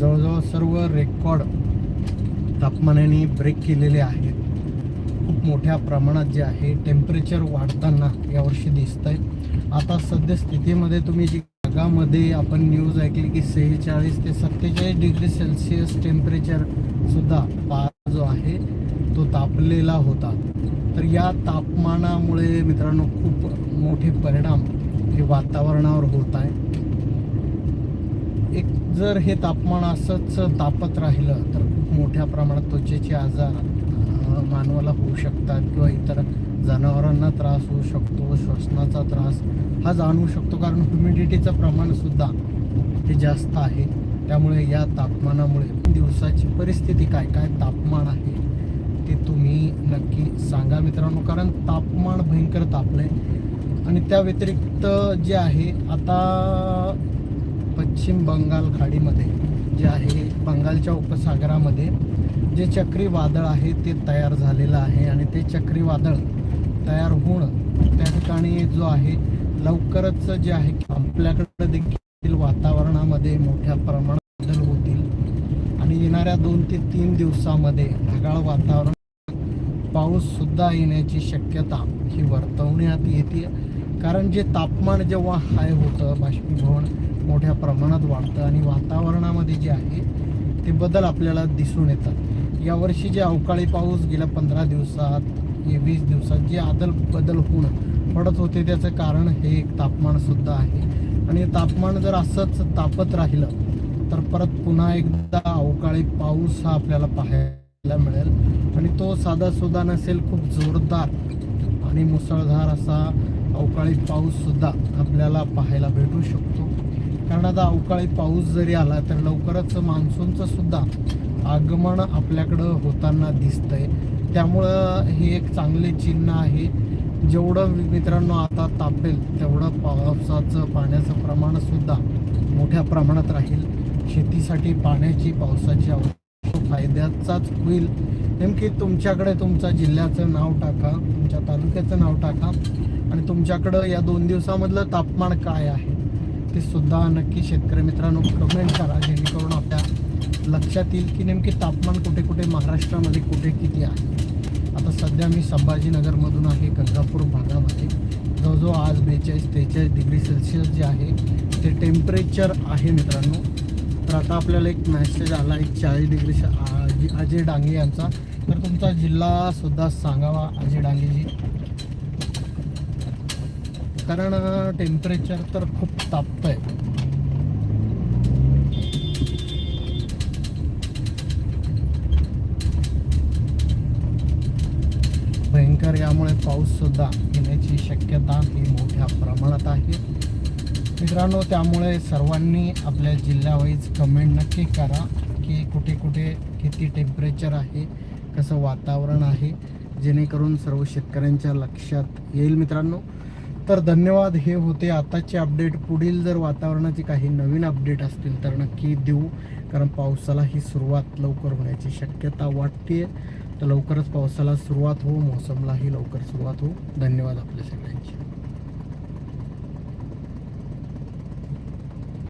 जवळजवळ सर्व record तापमानाने break केलेले आहेत. खूप मोठ्या प्रमाणात जे आहे टेम्परेचर वाढताना यावर्षी दिसत आहे आता सध्या स्थितीमध्ये तुम्ही जी जगामध्ये आपण न्यूज ऐकली की सेहेचाळीस ते सत्तेचाळीस डिग्री सेल्सिअस टेम्परेचर सुद्धा पार जो आहे तो तापलेला होता. तर या तापमानामुळे मित्रांनो खूप मोठे परिणाम हे वातावरणावर होत आहे. जर हे तापमान असंच तापत राहिलं तर खूप मोठ्या प्रमाणात त्वचेचे आजार मानवाला होऊ शकतात किंवा इतर जनावरांना त्रास होऊ शकतो श्वसनाचा त्रास. हा जाणवू शकतो कारण ह्युमिडिटीचं प्रमाणसुद्धा हे जास्त आहे. त्यामुळे या तापमानामुळे दिवसाची परिस्थिती काय काय तापमान आहे ते तुम्ही नक्की सांगा मित्रांनो कारण तापमान भयंकर तापलं आहे आणि त्या व्यतिरिक्त जे आहे आता पश्चिम बंगाल खाडीमध्ये जे आहे बंगालच्या उपसागरामध्ये जे चक्रीवादळ आहे ते तयार झालेलं आहे आणि ते चक्रीवादळ तयार होणं त्या ठिकाणी जो आहे लवकरच जे आहे आपल्याकडे देखील वातावरणामध्ये मोठ्या प्रमाणात बदल होतील. आणि येणाऱ्या दोन ते तीन दिवसामध्ये ढगाळ वातावरण पाऊस सुद्धा येण्याची शक्यता ही वर्तवण्यात येते. कारण जे तापमान जेव्हा हाय होतं बाष्पीभवन मोठ्या प्रमाणात वाढतं आणि वातावरणामध्ये जे आहे ते बदल आपल्याला दिसून येतात. यावर्षी जे अवकाळी पाऊस गेल्या पंधरा दिवसात हे वीस दिवसात जे आदल बदल होऊन पडत होते त्याचं कारण हे एक तापमानसुद्धा आहे. आणि तापमान जर असंच तापत राहिलं तर परत पुन्हा एकदा अवकाळी पाऊस हा आपल्याला पाहायला मिळेल. आणि तो साधा सुद्धा नसेल खूप जोरदार आणि मुसळधार असा अवकाळी पाऊससुद्धा आपल्याला पाहायला भेटू शकतो. कारण आता अवकाळी पाऊस जरी आला तर लवकरच मान्सूनचं सुद्धा आगमन आपल्याकडं होताना दिसतंय. त्यामुळं हे एक चांगले चिन्ह आहे. जेवढं मित्रांनो आता तापेल तेवढं पावसाचं पाण्याचं प्रमाणसुद्धा मोठ्या प्रमाणात राहील. शेतीसाठी पाण्याची पावसाची आवश्यक फायद्याचाच होईल. नेमकी तुमच्याकडे तुमच्या जिल्ह्याचं नाव टाका तुमच्या तालुक्याचं नाव टाका. आणि तुमच्याकडं या दोन दिवसामधलं तापमान काय आहे? सुद्धा नक्की शेतकरी मित्रांनो कमेंट करा जेणेकरून आपल्या लक्षात येईल की नेमके तापमान कुठे कुठे महाराष्ट्रामध्ये कुठे किती आहे. आता सध्या मी संभाजीनगरमधून आहे गंगापूर भागामध्ये. जवळजवळ आज बेचाळीस त्रेचाळीस डिग्री सेल्सिअस जे आहे ते टेम्परेचर आहे मित्रांनो. तर आता आपल्याला एक मॅसेज आला एक चाळीस डिग्री अजय डांगे यांचा. तर तुमचा जिल्हासुद्धा सांगावा अजय डांगेजी. कारण टेम्परेचर तर खूप तापतंय. भयंकर यामुळे पाऊस सुद्धा येण्याची शक्यता ही मोठ्या प्रमाणात आहे. मित्रांनो त्यामुळे सर्वांनी आपल्या जिल्ह्यावाईज कमेंट नक्की करा की कुठे कुठे किती टेम्परेचर आहे कसं वातावरण आहे जेणेकरून सर्व शेतकऱ्यांच्या लक्षात येईल मित्रांनो. तर धन्यवाद हे होते आताचे अपडेट. पुढील जर वातावरणाचे काही नवीन अपडेट असतील तर नक्की देऊ कारण पावसाला ही सुरुवात लवकर होण्याची शक्यता वाटते तर लवकरच पावसाला सुरुवात हो मोसमलाही लवकर सुरुवात हो धन्यवाद आपल्या सगळ्यांची.